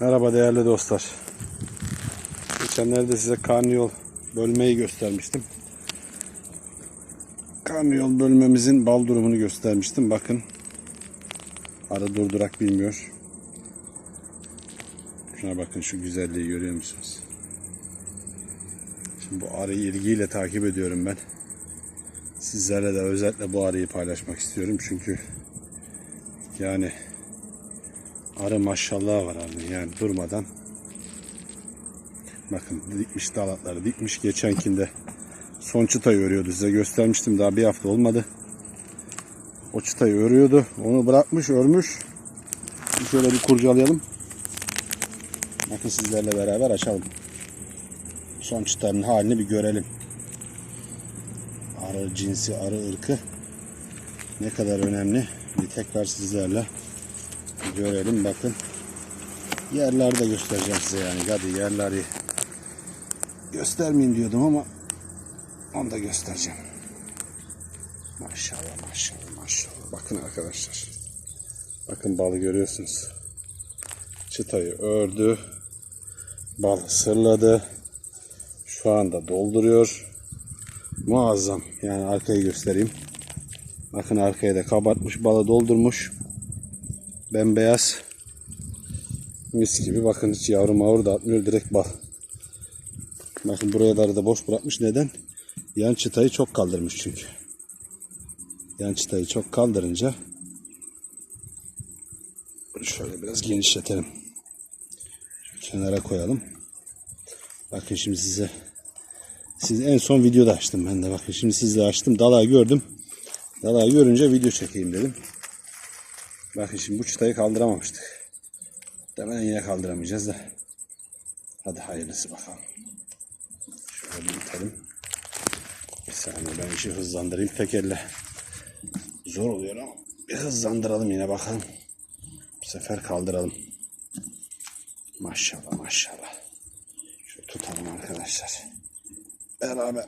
Merhaba değerli dostlar. Geçenlerde size karnıyol bölmeyi göstermiştim. Karnıyol bölmemizin bal durumunu göstermiştim. Bakın. Arı durdurak bilmiyor. Şuna bakın şu güzelliği görüyor musunuz? Şimdi bu arıyı ilgiyle takip ediyorum ben. Sizlerle de özellikle bu arıyı paylaşmak istiyorum. Çünkü yani Arı maşallah var arının yani durmadan. Bakın dikmiş dalatları dikmiş geçenkinde son çıtayı örüyordu size göstermiştim daha bir hafta olmadı. O çıtayı örüyordu onu bırakmış örmüş. Şöyle bir kurcalayalım. Bakın sizlerle beraber açalım. Son çıtanın halini bir görelim. Arı cinsi arı ırkı ne kadar önemli bir tekrar sizlerle görelim bakın. Yerleri de göstereceğim size yani. Hadi yerleri göstermeyeyim diyordum ama onu da göstereceğim. Maşallah maşallah maşallah. Bakın arkadaşlar. Bakın balı görüyorsunuz. Çıtayı ördü. Bal sırladı. Şu anda dolduruyor. Muazzam. Yani arkayı göstereyim. Bakın arkaya da kabartmış balı doldurmuş bembeyaz. Mis gibi. Bakın hiç yavru mavru da atmıyor. Direkt bal bakın buraya da boş bırakmış. Neden? Yan çıtayı çok kaldırmış çünkü. Yan çıtayı çok kaldırınca şöyle biraz genişletelim. Kenara koyalım. Bakın şimdi size. Siz en son videoda açtım ben de. Bakın şimdi sizle açtım. Dalağı gördüm. Dalağı görünce video çekeyim dedim Bakın şimdi bu çıtayı kaldıramamıştık. Hemen yine kaldıramayacağız da. Hadi hayırlısı bakalım. Şöyle bir itelim. Bir saniye ben işi hızlandırayım tek elle. Zor oluyor ama bir hızlandıralım yine bakalım. Bu sefer kaldıralım. Maşallah maşallah. Şöyle tutalım arkadaşlar. Beraber.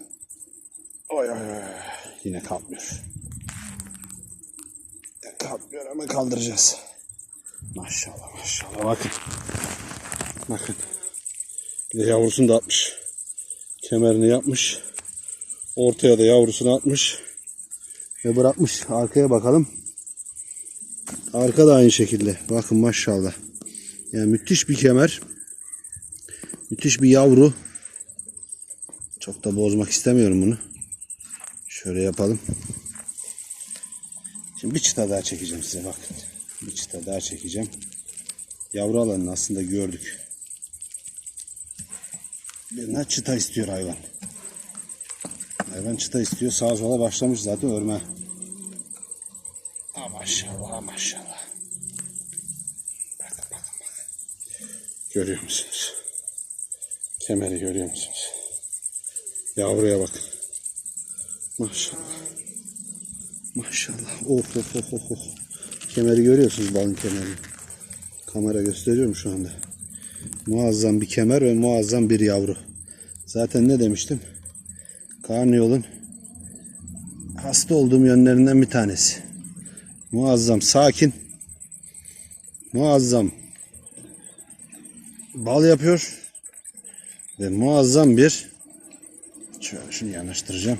Oy oy oy. Yine kalkmıyor ama kaldıracağız. Maşallah maşallah bakın. Bakın. Bir de yavrusunu da atmış. Kemerini yapmış. Ortaya da yavrusunu atmış. Ve bırakmış. Arkaya bakalım. Arka da aynı şekilde. Bakın maşallah. Yani müthiş bir kemer. Müthiş bir yavru. Çok da bozmak istemiyorum bunu. Şöyle yapalım. Şimdi bir çıta daha çekeceğim size bakın. Bir çıta daha çekeceğim. Yavru alanını aslında gördük. Birine çıta istiyor hayvan. Hayvan çıta istiyor. Sağa sola başlamış zaten örme. Ha maşallah maşallah. Bakın bakın bakın. Görüyor musunuz? Kemeri görüyor musunuz? Yavruya bakın. Maşallah. Maşallah. Of of of of. Kemeri görüyorsunuz balın kemerini. Kamera gösteriyorum şu anda. Muazzam bir kemer ve muazzam bir yavru. Zaten ne demiştim? Karnıyolun hasta olduğum yönlerinden bir tanesi. Muazzam sakin. Muazzam bal yapıyor. Ve muazzam bir şöyle şunu yanaştıracağım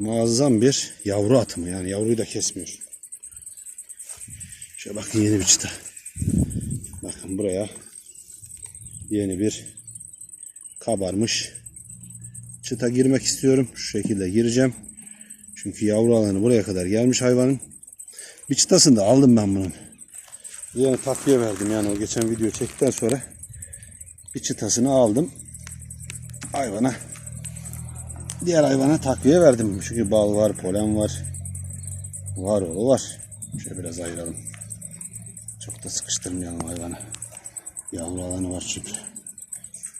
muazzam bir yavru atımı. Yani yavruyu da kesmiyor. Şöyle bakın yeni bir çıta. Bakın buraya yeni bir kabarmış çıta girmek istiyorum. Şu şekilde gireceğim. Çünkü yavru alanı buraya kadar gelmiş hayvanın. Bir çıtasını da aldım ben bunun. Yeni takviye verdim yani o geçen video çektikten sonra bir çıtasını aldım. Hayvana diğer hayvana takviye verdim. Çünkü bal var, polen var. Var oğlu var. Şöyle biraz ayıralım. Çok da sıkıştırmayalım hayvanı. Yavru alanı var çünkü.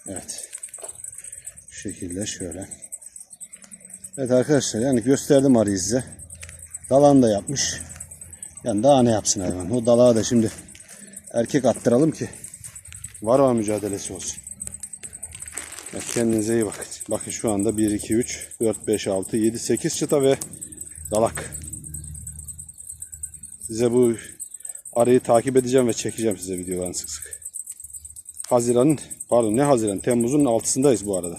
Evet. Şu şekilde şöyle. Evet arkadaşlar yani gösterdim arıyı size. Dalan da yapmış. Yani daha ne yapsın hayvan. O dalağı da şimdi erkek attıralım ki var var mücadelesi olsun. Evet, kendinize iyi bakın. Bakın şu anda 1, 2, 3, 4, 5, 6, 7, 8 çıta ve dalak. Size bu arıyı takip edeceğim ve çekeceğim size videolarını sık sık. Haziran'ın pardon ne Haziran Temmuz'un altısındayız bu arada.